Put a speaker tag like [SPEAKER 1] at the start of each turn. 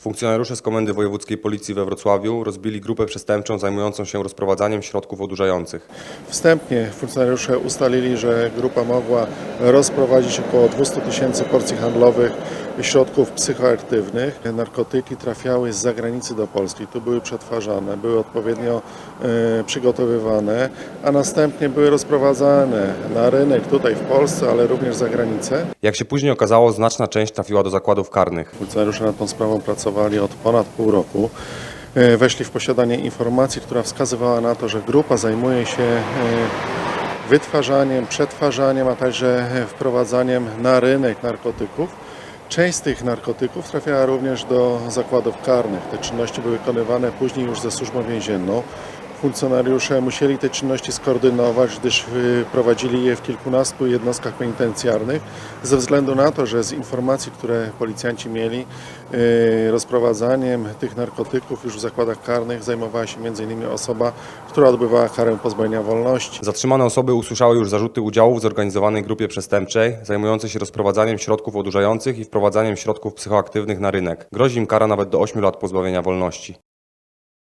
[SPEAKER 1] Funkcjonariusze z Komendy Wojewódzkiej Policji we Wrocławiu rozbili grupę przestępczą zajmującą się rozprowadzaniem środków odurzających.
[SPEAKER 2] Wstępnie funkcjonariusze ustalili, że grupa mogła rozprowadzić około 200 tysięcy porcji handlowych środków psychoaktywnych. Narkotyki trafiały z zagranicy do Polski, tu były przetwarzane, były odpowiednio e, przygotowywane, a następnie były rozprowadzane na rynek tutaj w Polsce, ale również za granicę.
[SPEAKER 1] Jak się później okazało, znaczna część trafiła do zakładów karnych.
[SPEAKER 2] Funkcjonariusze nad tą sprawą pracowali od ponad pół roku. E, Weszli w posiadanie informacji, która wskazywała na to, że grupa zajmuje się e, wytwarzaniem, przetwarzaniem, a także e, wprowadzaniem na rynek narkotyków. Część z tych narkotyków trafiała również do zakładów karnych. Te czynności były wykonywane później już ze służbą więzienną. Funkcjonariusze musieli te czynności skoordynować, gdyż y, prowadzili je w kilkunastu jednostkach penitencjarnych, ze względu na to, że z informacji, które policjanci mieli, y, rozprowadzaniem tych narkotyków już w zakładach karnych zajmowała się m.in. osoba, która odbywała karę pozbawienia wolności.
[SPEAKER 1] Zatrzymane osoby usłyszały już zarzuty udziału w zorganizowanej grupie przestępczej zajmującej się rozprowadzaniem środków odurzających i wprowadzaniem środków psychoaktywnych na rynek. Grozi im kara nawet do 8 lat pozbawienia wolności.